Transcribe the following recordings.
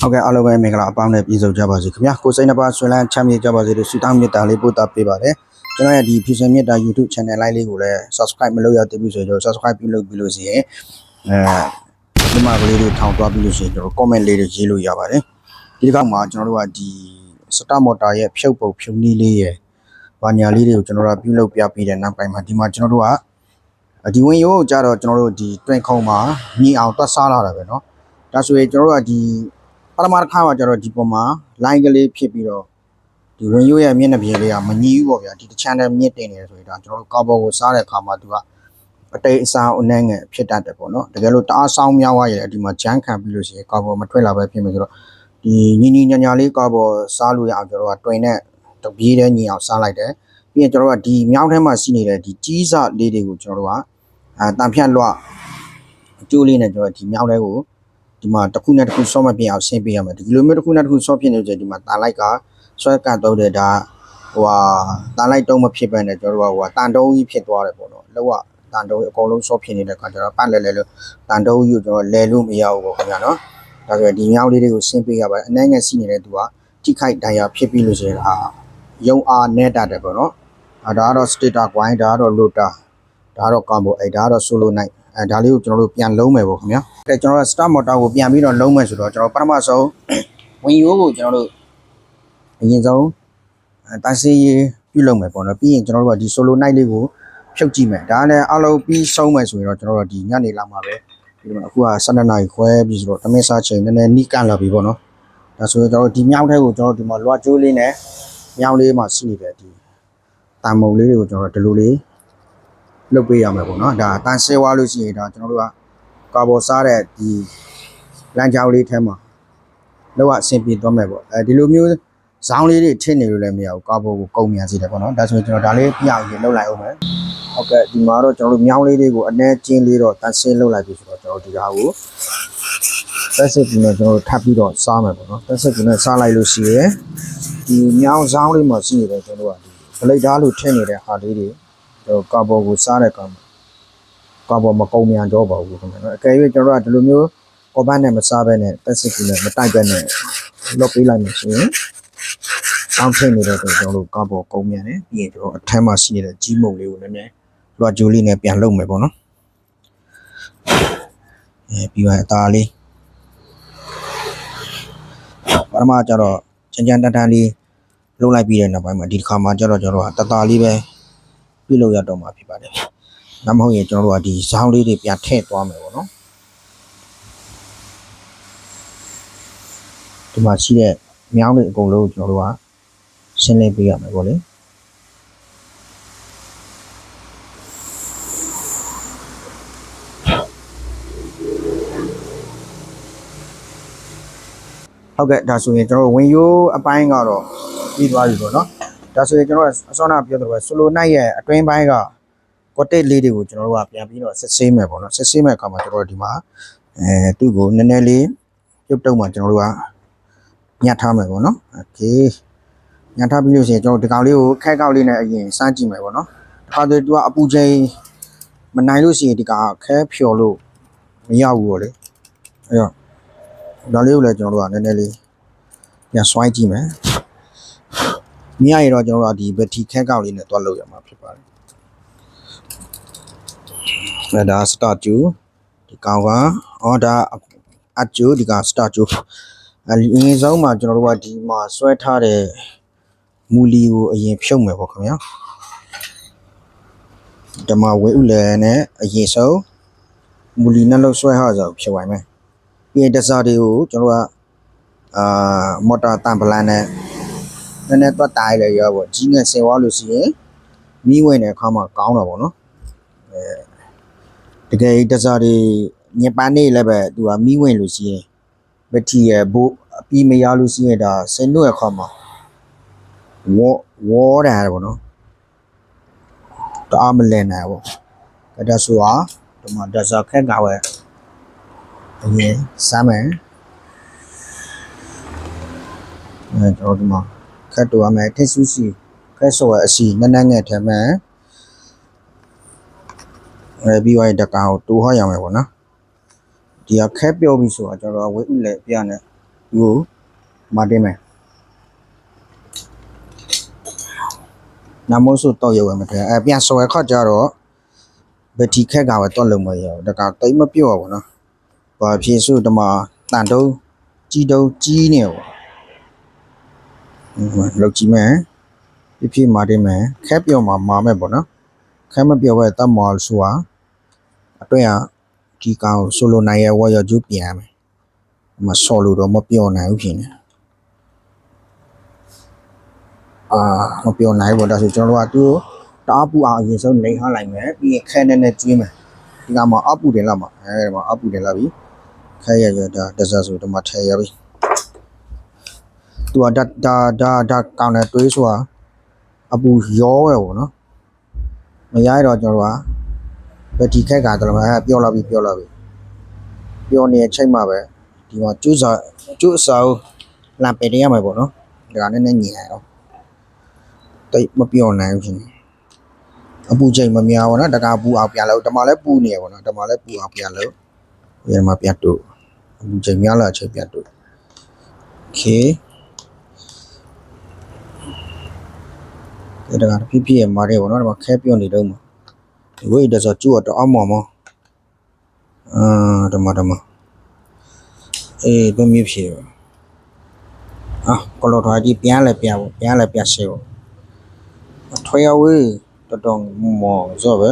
ဟုတ်ကဲ့အားလုံးပဲမင်္ဂလာအပေါင်းနဲ့ပြည်စုံကြပါစေခင်ဗျာကိုစိတ်နှပါဆွေလန်းချမ်းမြေ့ကြပါစေလို့ဆုတောင်းမေတ္တာလေးပို့သပေးပါတယ်ကျွန်တော်ရဲ့ဒီဖြူစင်မြတ်တာ YouTube channel လိုက်လေးကိုလည်း subscribe မလုပ်ရသေးဘူးဆိုတော့ subscribe ပြုလုပ်ပြီးလို့ရှိရင်အဲဒီမှာကလေးတွေထောင်သွားပြီးလို့ရှိရင်ကျွန်တော် comment လေးတွေရေးလို့ရပါတယ်ဒီတစ်ခါမှာကျွန်တော်တို့ကဒီစတာမော်တာရဲ့ဖြုတ်ပုံဖြုတ်နည်းလေးရဲ့ဘာညာလေးတွေကိုကျွန်တော်တို့ပြုလုပ်ပြပေးတဲ့နောက်ပိုင်းမှာဒီမှာကျွန်တော်တို့ကဒီဝင်ရိုးကိုကြတော့ကျွန်တော်တို့ဒီတွင်ခုံမှာညီအောင်တွတ်စားလာတာပဲเนาะဒါဆိုရင်ကျွန်တော်တို့ကဒီ ပထမတစ်ခါမှာကျတော့ဒီပုံမှာ line ကလေးဖြစ်ပြီးတော့ဒီဝင်ရိုးရဲ့မျက်နှာပြင်လေးကမညီဘူးပေါ့ဗျာဒီတစ်ချမ်းနဲ့မြင့်တင်နေတယ်ဆိုရင်ဒါကျွန်တော်တို့ကောက်ဘောကိုစားတဲ့အခါမှာသူကအတိတ်အစားအနှဲငယ်ဖြစ်တတ်တယ်ပေါ့နော်တကယ်လို့တအားဆောင်းများသွားရင်ဒီမှာဂျမ်းခံပြီးလို့ရှိရင်ကောက်ဘောမထွက်လာပဲဖြစ်မယ်ဆိုတော့ဒီညီညီညာညာလေးကောက်ဘောစားလို့ရအောင်ကျွန်တော်ကတွင်နဲ့တပြေးတဲ့ညီအောင်စားလိုက်တယ်ပြီးရင်ကျွန်တော်ကဒီမြောင်းထဲမှာရှိနေတဲ့ဒီကြီးစလေးတွေကိုကျွန်တော်တို့ကအဲတန်ဖြတ်လွှတ်အကျိုးလေးနဲ့ကျွန်တော်ဒီမြောင်းထဲကို ဒီမှာတစ်ခုနဲ့တစ်ခုဆော့မပြအောင်ဆင်းပေးရမယ်ဒီလိုမျိုးတစ်ခုနဲ့တစ်ခုဆော့ဖြစ်နေကြဒီမှာတာလိုက်ကဆွဲကတ်တော့တယ်ဒါဟိုဟာတာလိုက်တုံးမဖြစ်ပဲနဲ့ကျွန်တော်တို့ကဟိုဟာတန်တုံးကြီးဖြစ်သွားတယ်ပေါ့နော်လောကတန်တုံးအကုန်လုံးဆော့ဖြစ်နေတဲ့ခါကျတော့ပတ်လဲလဲလို့တန်တုံးကြီးကိုကျွန်တော်လဲလို့မရဘူးပေါ့ခင်ဗျာနော်ဒါဆိုရင်ဒီမြောင်းလေးတွေကိုဆင်းပေးရပါတယ်အနှဲငယ်စီနေတဲ့သူကထိခိုက်ဒဏ်ရာဖြစ်ပြီးလို့ရှိရင်ဟာယုံအားနဲ့တတ်တယ်ပေါ့နော်အဲဒါကတော့ stator coin ဒါကတော့ loader ဒါကတော့ combo အဲဒါကတော့ solo night အဲဒါလေးကိုကျွန်တော်တို့ပြန်လုံးမယ်ပေါ့ခင်ဗျာအဲကျွန်တော်တို့ start motor ကိုပြန်ပြီးတော့လုံးမယ်ဆိုတော့ကျွန်တော်ပထမဆုံးဝင်ရိုးကိုကျွန်တော်တို့အရင်ဆုံးအဲတန်းစီရေးပြုလုပ်မယ်ပေါ့နော်ပြီးရင်ကျွန်တော်တို့ကဒီ solo night လေးကိုဖြုတ်ကြည့်မယ်ဒါနဲ့အလုံးပြီးဆုံးမယ်ဆိုရင်တော့ကျွန်တော်တို့ဒီညနေလာမှာပဲဒီမှာအခုက12နာရီခွဲပြီဆိုတော့တမင်စားချိန်နည်းနည်းနီးကန့်လာပြီပေါ့နော်ဒါဆိုရင်ကျွန်တော်တို့ဒီမြောင်းထဲကိုကျွန်တော်တို့ဒီမှာလွှတ်ကျိုးလေးနဲ့မြောင်းလေးမှာရှိနေတဲ့ဒီတန်မုံလေးတွေကိုကျွန်တော်တို့ဒီလိုလေး လုပ်ပေးရမယ်ပေါ့နော်ဒါတန်ဆဲဝါလို့ရှိရင်ဒါကျွန်တော်တို့ကကာဘောစားတဲ့ဒီလမ်းကြောင်းလေးထဲမှာလောက်အဆင်ပြေသွားမယ်ပေါ့အဲဒီလိုမျိုးဇောင်းလေးတွေထည့်နေလို့လည်းမရဘူးကာဘောကိုကုန်မြန်စေတယ်ပေါ့နော်ဒါဆိုရင်ကျွန်တော်ဒါလေးပြအောင်ရင်လုပ်လိုက်အောင်မယ်ဟုတ်ကဲ့ဒီမှာတော့ကျွန်တော်တို့မြောင်းလေးတွေကိုအနှဲကျင်းလေးတော့တန်ဆဲလုပ်လိုက်ပြီဆိုတော့ကျွန်တော်ဒီကားကိုသက်စစ်ပြီးတော့ကျွန်တော်တို့ထပ်ပြီးတော့စားမယ်ပေါ့နော်သက်စစ်ပြီးတော့စားလိုက်လို့ရှိရင်ဒီမြောင်းဇောင်းလေးမှာရှိနေတယ်ကျွန်တော်တို့ကဒီဗလိတ်ဓာတ်လို့ထည့်နေတဲ့ဟာလေးတွေတော့ ကာဘောကိုစားတဲ့ကောင်ကာဘောမကုံမြန်တော့ပါဘူးခင်ဗျာနော်အကယ်၍ကျွန်တော်တို့ကဒီလိုမျိုးကောဘတ်နဲ့မစားဘဲနဲ့တက်စစ်ကူနဲ့မတိုက်ဘဲနဲ့လွတ်ပေးလိုက်မှဆိုရင်အောင်းထည့်နေတဲ့တော့ကျွန်တော်တို့ကာဘောကုံမြန်တယ်ပြီးရင်ကျွန်တော်အထက်မှာရှိနေတဲ့ကြီးမုံလေးကိုလည်းနည်းနည်းလွှတ်ကြိုးလေးနဲ့ပြန်လုပ်မယ်ပေါ့နော်အဲပြီးတော့အသားလေးပထမကျတော့ချမ်းချမ်းတန်းတန်းလေးလုပ်လိုက်ပြီးတဲ့နောက်ပိုင်းမှာဒီတစ်ခါမှာကျတော့ကျွန်တော်ကတသားလေးပဲ ပြုလုပ်ရတော့မှာဖြစ်ပါတယ်။ဒါမှမဟုတ်ရင်ကျွန်တော်တို့ကဒီဇောင်းလေးတွေပြန်ထည့်သွားမယ်ပေါ့နော်။ဒီမှာရှိတဲ့မြောင်းတွေအကုန်လုံးကိုကျွန်တော်တို့ကရှင်းလင်းပေးရမယ်ပေါ့လေ။ဟုတ်ကဲ့ဒါဆိုရင်ကျွန်တော်တို့ဝင်ရိုးအပိုင်းကတော့ပြီးသွားပြီပေါ့နော်။ ဒါဆိုရင်ကျွန်တော်တို့အစောနာပြောသလိုပဲဆိုလိုနိုင်ရဲ့အတွင်းပိုင်းကကွက်တစ်လေးတွေကိုကျွန်တော်တို့ကပြန်ပြီးတော့စစ်ဆေးမယ်ပေါ့နော်။စစ်ဆေးမဲ့အခါမှာကျွန်တော်တို့ဒီမှာအဲသူ့ကိုနည်းနည်းလေးပြုတ်တုံမှကျွန်တော်တို့ကညှပ်ထားမယ်ပေါ့နော်။ Okay ညှပ်ထားပြီးလို့ရှိရင်ကျွန်တော်ဒီကောင်လေးကိုခဲကောက်လေးနဲ့အရင်စမ်းကြည့်မယ်ပေါ့နော်။ဒါဆိုသူကအပူချိန်မနိုင်လို့ရှိရင်ဒီကောင်ခဲဖြော်လို့မရဘူးပေါ့လေ။အဲ့တော့ဒါလေးကိုလည်းကျွန်တော်တို့ကနည်းနည်းလေးပြန်ဆွိုင်းကြည့်မယ်။ မြင်ရရင်တော့ကျွန်တော်တို့ကဒီဘက်ထီခဲကောက်လေးနဲ့တွားလို့ရမှာဖြစ်ပါတယ်။အဲဒါ start 2ဒီကောင်ကအော်ဒါအကျိုးဒီကောင် start 2အရင်ဆုံးမှာကျွန်တော်တို့ကဒီမှာဆွဲထားတဲ့မူလီကိုအရင်ဖြုတ်မယ်ပေါ့ခင်ဗျာ။ဓမ္မဝေဥလဲနဲ့အရင်ဆုံးမူလီနဲ့လို့ဆွဲဟာဆိုဖြုတ်လိုက်မယ်။ပြီးရင်တစားတွေကိုကျွန်တော်တို့ကအာမော်တာတန်ပလန်နဲ့ နည်းနည်းတော့တားရရောပေါ့ကြီးငယ်ဆင်သွားလို့ရှိရင်မီးဝင်တဲ့အခါမှာကောင်းတာပေါ့နော်အဲတကယ်တစားတွေညပန်းနေလည်းပဲသူကမီးဝင်လို့ရှိရင်ဘက်ထရီရဲ့ဘို့အပြီးမရလို့ရှိရင်ဒါဆင်တို့ရဲ့အခါမှာဝေါ်ဝေါ်တယ်ပေါ့နော်တအားမလည်နိုင်ဘူးအဲဒါဆိုတာဒီမှာဒါစားခက်ကဝဲအရင်စမ်းမယ်အဲကျွန်တော်ဒီမှာခ က်တူရမယ်ထစ်ဆူစီခက်ဆိုရအစီနည်းနည်းငယ်ထဲမှာအဲပြီးသွားရင်တကောင်တူဟောက်ရမယ်ပေါ့နော်ဒီကခက်ပြောပြီးဆိုတာကျွန်တော်ဝေဥလေပြနဲ့သူ့ကိုမတင်မယ်နမိုးဆိုတော့ရွယ်မထဲအဲပြန်ဆွဲခတ်ကြတော့ဘက်တီခက်ကပဲတော့လုံမရဘူးဒါကတိတ်မပြော့ဘူးနော်ဘာဖြစ်ဆိုတမတန်တုံးကြီးတုံးကြီးနေပေါ့ဟို လောက်ကြည့်မယ်ပြပြမာတင်မယ်ခက်ပြော့မှာမာမယ်ပေါ့နော်ခက်မပြော့ပဲတတ်မော်ဆိုတာအတွင်းကဒီကောင်ဆိုလိုနိုင်ရဲ့ဝါရကျူးပြန်မယ်ဟိုမှာဆော်လို့တော့မပြော့နိုင်ဘူးဖြစ်နေအာမပြောနိုင်ဘူးဒါဆိုကျွန်တော်တို့ကသူ့ကိုတအားပူအောင်အရင်ဆုံးနေထားလိုက်မယ်ပြီးရင်ခဲနဲ့နဲ့ကျွေးမယ်ဒီကမှာအပူတယ်လားမအဲဒီမှာအပူတယ်လားပြီခဲရရဒါဒဇတ်ဆိုဒီမှာထဲရပြီ သူကဒါဒါဒါဒါကောင်းတဲ့တွေးဆိုတာအပူရောပဲပေါ့နော်မရရတော့ကျွန်တော်တို့ကဘက်တီခက်ကတော့အဲပြောလာပြီပြောလာပြီပြောနေတဲ့အချိန်မှာပဲဒီမှာကျူးစာကျူးစာကိုလမ်းပယ်ရရမယ်ပေါ့နော်ဒါကနည်းနည်းညင်ရအောင် တိတ်မပြောနိုင်ဘူးရှင်အပူချိန်မများဘူးနော်တကာပူအောင်ပြန်လို့တမလည်းပူနေရပါတော့တမလည်းပူအောင်ပြန်လို့ဒီမှာပြတ်တို့အပူချိန်များလာချိန်ပြတ်တို့โอเค ဒီတကာပြပြရမှာတယ်ဗောနော်ဒီမှာခဲပြောနေတော့မှာဒီဝိတ်တဆိုကျူတော့အောင်မော်မောအာတမတမအေးဘယ်မြဖြစ်อ่ะကလော်ထွားကြီးပြန်လဲပြန်ပေါ့ပြန်လဲပြန်ရှေ့ပေါ့ထွေရဝေးတော်တော်မော်ဇော့ပဲ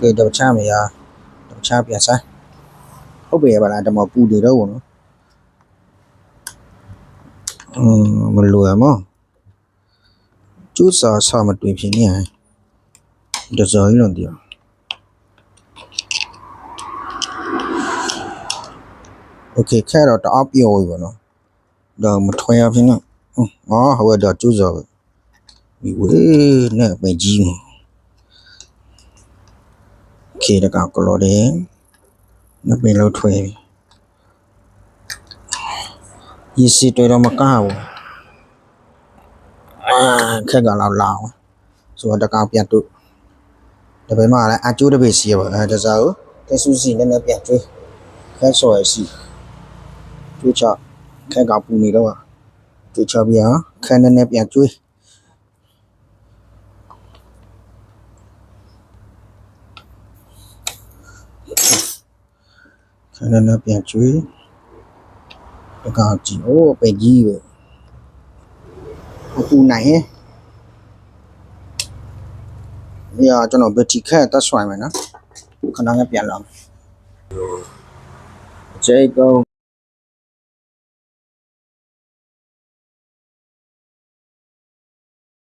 ကဲတော့ချမ်းမရတော့ချပြန်ဆိုင်ဟုတ်ပြီပါလားတမပူနေတော့ဘောနော် อืมမလိုရမောကျူးစာဆာမတွင်ဖြစ်နေဟဲ့ဒဇိုင်းလို့တရားโอเคแค่တော့တအားပြောပြီပေါ့နော်တော့မထွေရဖြစ်နေ อ๋อဟိုတော့ကျူးစောဒီဝေးနဲ့ပဲကြီးမခေတကကလော်တယ်နပင်လို့ထွေးပြီ ရစီတွေတော့မကားဘူးအာခက်ကလောက်လောင်ဆိုတော့တကောင်ပြန်တုတပည့်မလည်းအကျိုးတပည့်စီရပါအဲတစားကိုတဆူစီနည်းနည်းပြန်ကျွေးခက်ဆော်ရစီကျွေးချခက်ကပူနေတော့ကျွေးချပြအောင်ခန်းနဲ့နဲ့ပြန်ကျွေးခန်းနဲ့နဲ့ပြန်ကျွေး တကောင်ကြည့်အိုးပဲကြီးပဲအပူနိုင်ဟဲ့ညကျွန်တော်ဘက်တီခက်တက်ဆွိုင်းမယ်နော်ခဏနဲ့ပြန်လာမယ်ကျေကုန်း